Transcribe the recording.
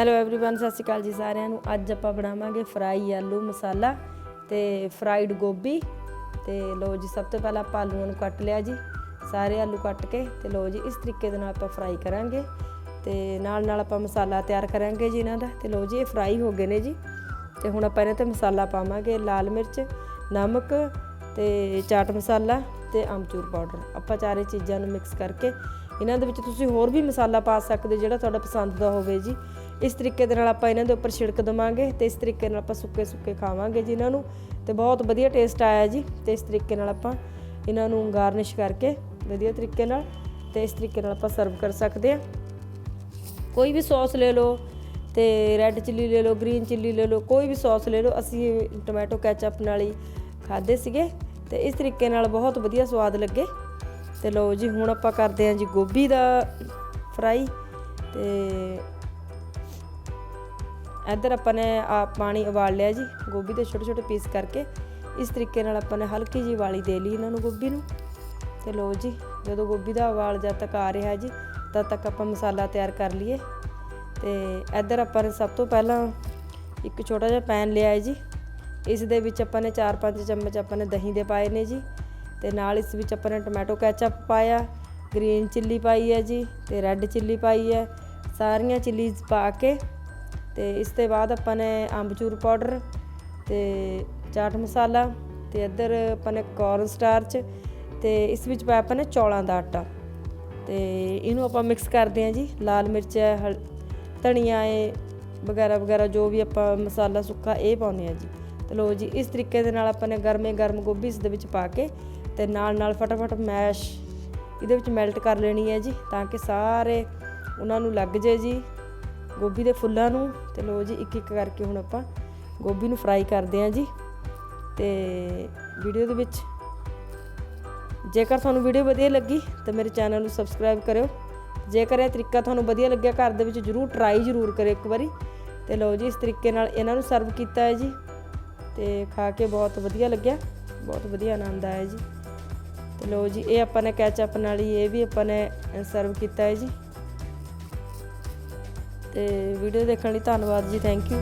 Hello everyone ਸਤਿ ਸ਼੍ਰੀ ਅਕਾਲ ਜੀ ਸਾਰਿਆਂ ਨੂੰ ਅੱਜ ਆਪਾਂ ਬਣਾਵਾਂਗੇ ਫਰਾਈ ਆਲੂ ਮਸਾਲਾ ਤੇ ਫਰਾਈਡ ਗੋਭੀ ਤੇ ਲੋ ਜੀ ਸਭ ਤੋਂ ਪਹਿਲਾਂ ਆਪਾਂ ਆਲੂਆਂ ਨੂੰ ਕੱਟ ਲਿਆ ਜੀ ਸਾਰੇ ਆਲੂ ਕੱਟ ਕੇ ਤੇ ਲੋ ਜੀ ਇਸ ਤਰੀਕੇ ਦੇ ਨਾਲ ਆਪਾਂ ਫਰਾਈ ਕਰਾਂਗੇ ਤੇ ਨਾਲ ਨਾਲ ਆਪਾਂ ਮਸਾਲਾ ਤਿਆਰ ਕਰਾਂਗੇ ਜੀ ਇਹਨਾਂ ਦਾ ਤੇ ਲੋ ਜੀ ਇਹ ਫਰਾਈ ਹੋ ਗਏ ਨੇ ਜੀ ਤੇ ਹੁਣ ਆਪਾਂ ਇਹਨਾਂ ਤੇ ਮਸਾਲਾ ਪਾਵਾਂਗੇ ਲਾਲ ਮਿਰਚ ਨਮਕ ਤੇ ਚਾਟ ਮਸਾਲਾ ਤੇ ਅਮਚੂਰ ਪਾਊਡਰ ਆਪਾਂ ਚਾਰੇ ਚੀਜ਼ਾਂ ਨੂੰ ਮਿਕਸ ਕਰਕੇ ਇਹਨਾਂ ਦੇ ਵਿੱਚ ਤੁਸੀਂ ਹੋਰ ਵੀ ਮਸਾਲਾ ਪਾ ਸਕਦੇ ਜਿਹੜਾ ਤੁਹਾਡਾ ਪਸੰਦ ਦਾ ਹੋਵੇ ਜੀ ਇਸ ਤਰੀਕੇ ਦੇ ਨਾਲ ਆਪਾਂ ਇਹਨਾਂ ਦੇ ਉੱਪਰ ਛਿੜਕ ਦਵਾਂਗੇ ਤੇ ਇਸ ਤਰੀਕੇ ਨਾਲ ਆਪਾਂ ਸੁੱਕੇ ਸੁੱਕੇ ਖਾਵਾਂਗੇ ਜੀ ਇਹਨਾਂ ਨੂੰ। ਤੇ ਬਹੁਤ ਵਧੀਆ ਟੇਸਟ ਆਇਆ ਜੀ ਤੇ ਇਸ ਤਰੀਕੇ ਨਾਲ ਆਪਾਂ ਇਹਨਾਂ ਨੂੰ ਗਾਰਨਿਸ਼ ਕਰਕੇ ਵਧੀਆ ਤਰੀਕੇ ਨਾਲ ਤੇ ਇਸ ਤਰੀਕੇ ਨਾਲ ਆਪਾਂ ਸਰਵ ਕਰ ਸਕਦੇ ਹਾਂ। ਕੋਈ ਵੀ ਸੌਸ ਲੈ ਲਓ ਤੇ ਰੈੱਡ ਚਿੱਲੀ ਲੈ ਲਓ ਗ੍ਰੀਨ ਚਿੱਲੀ ਲੈ ਲਓ, ਕੋਈ ਵੀ ਸੌਸ ਲੈ ਲਓ, ਅਸੀਂ ਟੋਮੈਟੋ ਕੈਚਅਪ ਨਾਲ ਹੀ ਖਾਦੇ ਸੀਗੇ ਤੇ ਇਸ ਤਰੀਕੇ ਨਾਲ ਬਹੁਤ ਵਧੀਆ ਸਵਾਦ ਲੱਗੇ। ਤੇ ਲਓ ਜੀ ਹੁਣ ਆਪਾਂ ਕਰਦੇ ਹਾਂ ਜੀ ਗੋਭੀ ਦਾ ਫਰਾਈ ਤੇ ਇੱਧਰ ਆਪਾਂ ਨੇ ਆ ਪਾਣੀ ਉਬਾਲ ਲਿਆ ਜੀ, ਗੋਭੀ ਦੇ ਛੋਟੇ ਛੋਟੇ ਪੀਸ ਕਰਕੇ। ਇਸ ਤਰੀਕੇ ਨਾਲ ਆਪਾਂ ਨੇ ਹਲਕੀ ਜੀ ਵਾਲੀ ਦੇ ਲਈ ਇਹਨਾਂ ਨੂੰ ਗੋਭੀ ਨੂੰ। ਤੇ ਲਓ ਜੀ, ਜਦੋਂ ਗੋਭੀ ਦਾ ਉਬਾਲ ਜਦ ਤੱਕ ਆ ਰਿਹਾ ਜੀ, ਤਦ ਤੱਕ ਆਪਾਂ ਮਸਾਲਾ ਤਿਆਰ ਕਰ ਲਈਏ। ਤੇ ਇੱਧਰ ਆਪਾਂ ਨੇ ਸਭ ਤੋਂ ਪਹਿਲਾਂ ਇੱਕ ਛੋਟਾ ਜਿਹਾ ਪੈਨ ਲਿਆ ਹੈ ਜੀ। ਇਸ ਦੇ ਵਿੱਚ ਆਪਾਂ ਨੇ 4-5 ਚਮਚ ਆਪਾਂ ਨੇ ਦਹੀਂ ਦੇ ਪਾਏ ਨੇ ਜੀ। ਤੇ ਨਾਲ ਇਸ ਵਿੱਚ ਆਪਾਂ ਨੇ ਟੋਮੈਟੋ ਕੈਚਅਪ ਪਾਇਆ ਗ੍ਰੀਨ ਚਿੱਲੀ ਪਾਈ ਹੈ ਜੀ, ਤੇ ਰੈੱਡ ਚਿੱਲੀ ਪਾਈ ਹੈ। ਸਾਰੀਆਂ ਚਿੱਲੀਜ਼ ਪਾ ਕੇ ਤੇ ਇਸ ਤੋਂ ਬਾਅਦ ਆਪਾਂ ਨੇ ਅੰਬਚੂਰ ਪਾਊਡਰ ਤੇ ਚਾਟ ਮਸਾਲਾ ਤੇ ਇੱਧਰ ਆਪਾਂ ਨੇ ਕੌਰਨ ਸਟਾਰਚ ਤੇ ਇਸ ਵਿੱਚ ਪਾਇਆ ਆਪਾਂ ਨੇ ਚੌਲਾਂ ਦਾ ਆਟਾ। ਤੇ ਇਹਨੂੰ ਆਪਾਂ ਮਿਕਸ ਕਰਦੇ ਹਾਂ ਜੀ, ਲਾਲ ਮਿਰਚ ਹੈ ਹਲ- ਧਨੀਆ ਹੈ ਵਗੈਰਾ ਵਗੈਰਾ ਜੋ ਵੀ ਆਪਾਂ ਮਸਾਲਾ ਸੁੱਕਾ ਇਹ ਪਾਉਂਦੇ ਆ ਜੀ। ਤੇ ਲੋ ਜੀ, ਇਸ ਤਰੀਕੇ ਦੇ ਨਾਲ ਆਪਾਂ ਨੇ ਗਰਮੇ ਗਰਮ ਗੋਭੀ ਇਸ ਦੇ ਵਿੱਚ ਪਾ ਕੇ ਤੇ ਨਾਲ ਨਾਲ ਫਟਾਫਟ ਮੈਸ਼ ਇਹਦੇ ਵਿੱਚ ਮੈਲਟ ਕਰ ਲੈਣੀ ਹੈ ਜੀ, ਤਾਂ ਕਿ ਸਾਰੇ ਉਹਨਾਂ ਨੂੰ ਲੱਗ ਜੇ ਜੀ। ਗੋਭੀ ਦੇ ਫੁੱਲਾਂ ਨੂੰ ਤੇ ਲੋ ਜੀ ਇੱਕ ਇੱਕ ਕਰਕੇ ਹੁਣ ਆਪਾਂ ਗੋਭੀ ਨੂੰ ਫਰਾਈ ਕਰਦੇ ਹਾਂ ਜੀ। ਤੇ ਵੀਡੀਓ ਦੇ ਵਿੱਚ ਜੇਕਰ ਤੁਹਾਨੂੰ ਵੀਡੀਓ ਵਧੀਆ ਲੱਗੀ ਤਾਂ ਮੇਰੇ ਚੈਨਲ ਨੂੰ ਸਬਸਕ੍ਰਾਈਬ ਕਰਿਓ। ਜੇਕਰ ਇਹ ਤਰੀਕਾ ਤੁਹਾਨੂੰ ਵਧੀਆ ਲੱਗਿਆ ਘਰ ਦੇ ਵਿੱਚ ਜਰੂਰ ਟਰਾਈ ਜਰੂਰ ਕਰਿਓ ਇੱਕ ਵਾਰੀ। ਤੇ ਲਓ ਜੀ ਇਸ ਤਰੀਕੇ ਨਾਲ ਇਹਨਾਂ ਨੂੰ ਸਰਵ ਕੀਤਾ ਹੈ ਜੀ। ਤੇ ਖਾ ਕੇ ਬਹੁਤ ਵਧੀਆ ਲੱਗਿਆ, ਬਹੁਤ ਵਧੀਆ ਆਨੰਦ ਆਇਆ ਜੀ। ਤੇ ਲਓ ਜੀ, ਇਹ ਆਪਾਂ ਨੇ ਕੈਚਅਪ ਨਾਲ ਹੀ, ਇਹ ਵੀ ਆਪਾਂ ਨੇ ਸਰਵ ਕੀਤਾ ਹੈ ਜੀ। ਤੇ ਵੀਡੀਓ ਦੇਖਣ ਲਈ ਧੰਨਵਾਦ ਜੀ ਥੈਂਕ ਯੂ